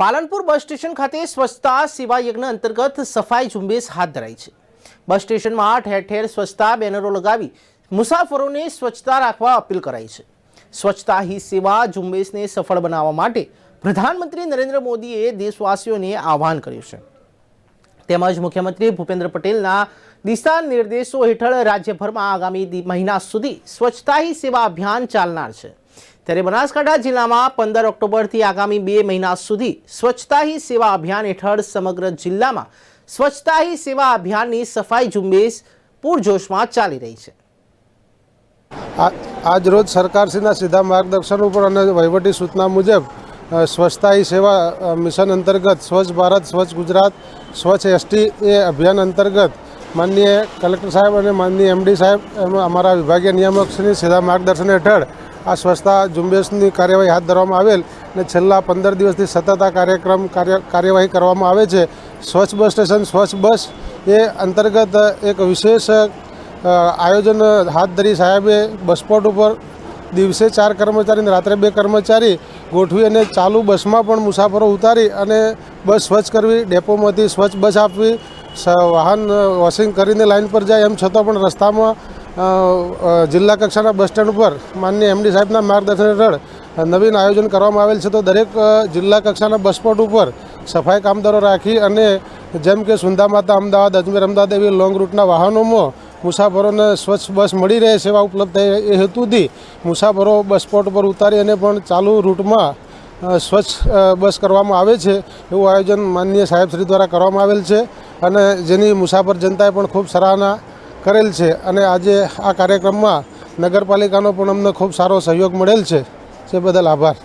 Palanpur bus station ખાતે સ્વચ્છતા સેવા યજ્ઞ અંતર્ગત સફાઈ ઝુંબેશ હાથ ધરાઈ છે. બસ સ્ટેશનમાં ઠેર ઠેર સ્વચ્છતા બેનરો લગાવી મુસાફરોને સ્વચ્છતા રાખવા અપીલ કરાઈ છે. સ્વચ્છતા હી સેવા ઝુંબેશને સફળ બનાવવા માટે પ્રધાનમંત્રી નરેન્દ્ર મોદીએ દેશવાસીઓને આહવાન કર્યું છે. તેમજ મુખ્યમંત્રી ભૂપેન્દ્ર પટેલના દિશા નિર્દેશો હેઠળ રાજ્યભરમાં આગામી મહિના સુધી સ્વચ્છતા હી સેવા અભિયાન ચાલનાર છે. ત્યારે બનાસકાંઠા જિલ્લામાં પંદર ઓક્ટોબરથી આગામી બે મહિના સુધી સ્વચ્છતા હી સેવા અભિયાન હેઠળ સમગ્ર જિલ્લામાં સ્વચ્છતા હી સેવા અભિયાનની સફાઈ ઝુંબેશ પૂરજોશમાં ચાલી રહી છે. આ- આજ રોજ સરકારશ્રીના સીધા માર્ગદર્શન ઉપર અને વહીવટી સૂચના મુજબ સ્વચ્છતા સેવા મિશન અંતર્ગત સ્વચ્છ ભારત, સ્વચ્છ ગુજરાત સ્વચ્છ એસટી એ અભિયાન અંતર્ગત માનનીય કલેક્ટર સાહેબ અને માનનીય એમડી સાહેબ અમારા વિભાગીય નિયામકશ્રીની સીધા માર્ગદર્શન હેઠળ આ સ્વચ્છતા ઝુંબેશની કાર્યવાહી હાથ ધરવામાં આવેલ અને છેલ્લા પંદર દિવસથી સતત આ કાર્યક્રમ કાર્ય કાર્યવાહી કરવામાં આવે છે. સ્વચ્છ બસ સ્ટેશન, સ્વચ્છ બસ એ અંતર્ગત એક વિશેષ આયોજન હાથ ધરી સાહેબે બસપોર્ટ ઉપર દિવસે ચાર કર્મચારી અને રાત્રે બે કર્મચારી ગોઠવી અને ચાલુ બસમાં પણ મુસાફરો ઉતારી અને બસ સ્વચ્છ કરવી, ડેપોમાંથી સ્વચ્છ બસ આપવી વાહન વોશિંગ કરીને લાઇન પર જાય એમ છતાં પણ રસ્તામાં જિલ્લા કક્ષાના બસ સ્ટેન્ડ ઉપર માનનીય એમડી સાહેબના માર્ગદર્શન હેઠળ નવીન આયોજન કરવામાં આવેલ છે. તો દરેક જિલ્લા કક્ષાના બસપોર્ટ ઉપર સફાઈ કામદારો રાખી અને જેમ કે સુંદા માતા અમદાવાદ, અજમેર અમદાવાદ એવી લોંગ રૂટના વાહનોમાં મુસાફરોને સ્વચ્છ બસ મળી રહે સેવા ઉપલબ્ધ થાય એ હેતુથી મુસાફરો બસ સ્પોટ પર ઉતારી અને પણ ચાલુ રૂટમાં સ્વચ્છ બસ કરવામાં આવે છે. એવું આયોજન માનનીય સાહેબશ્રી દ્વારા કરવામાં આવેલ છે અને જેની મુસાફર જનતાએ પણ ખૂબ સરાહના કરેલ છે અને આજે આ કાર્યક્રમમાં નગરપાલિકાનો પણ અમને ખૂબ સારો સહયોગ મળેલ છે. તે બદલ આભાર.